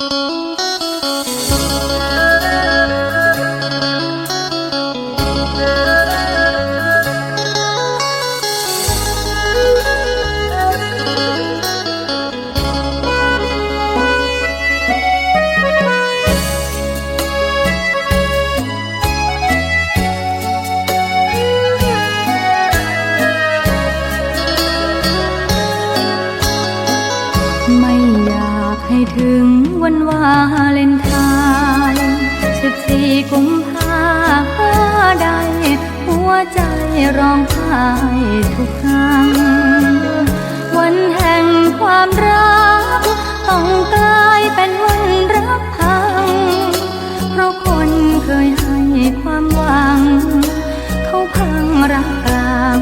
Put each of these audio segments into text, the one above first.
you ให้ถึงวันวาเลนทายสิบสี่กุมภาห้าใด หัวใจร้องไห้ทุกครั้ง วันแห่งความรัก ต้องกลายเป็นวันรักพัง เพราะคนเคยให้ความหวัง เขาพังรักกลาง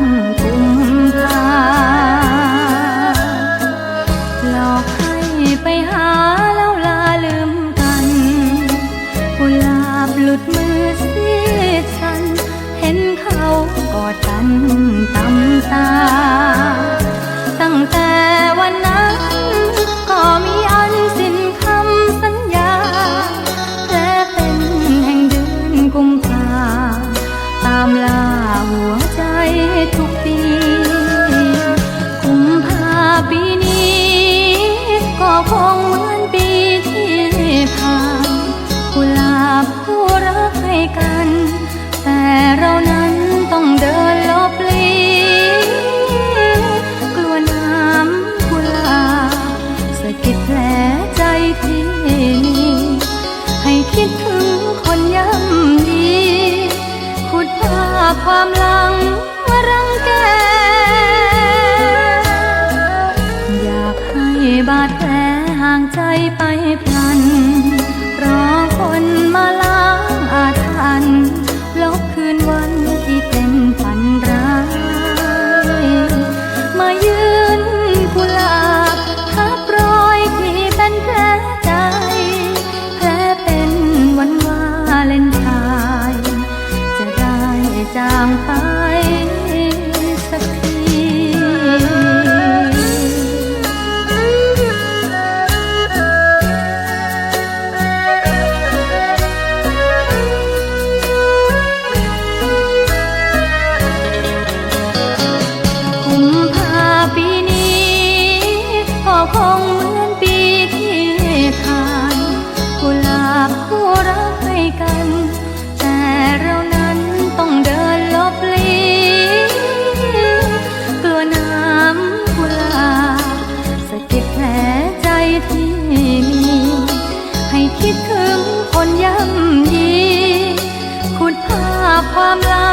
ก็ดกันตำตา ตั้งแต่วันนั้น ใจไปพลัน I'm blind.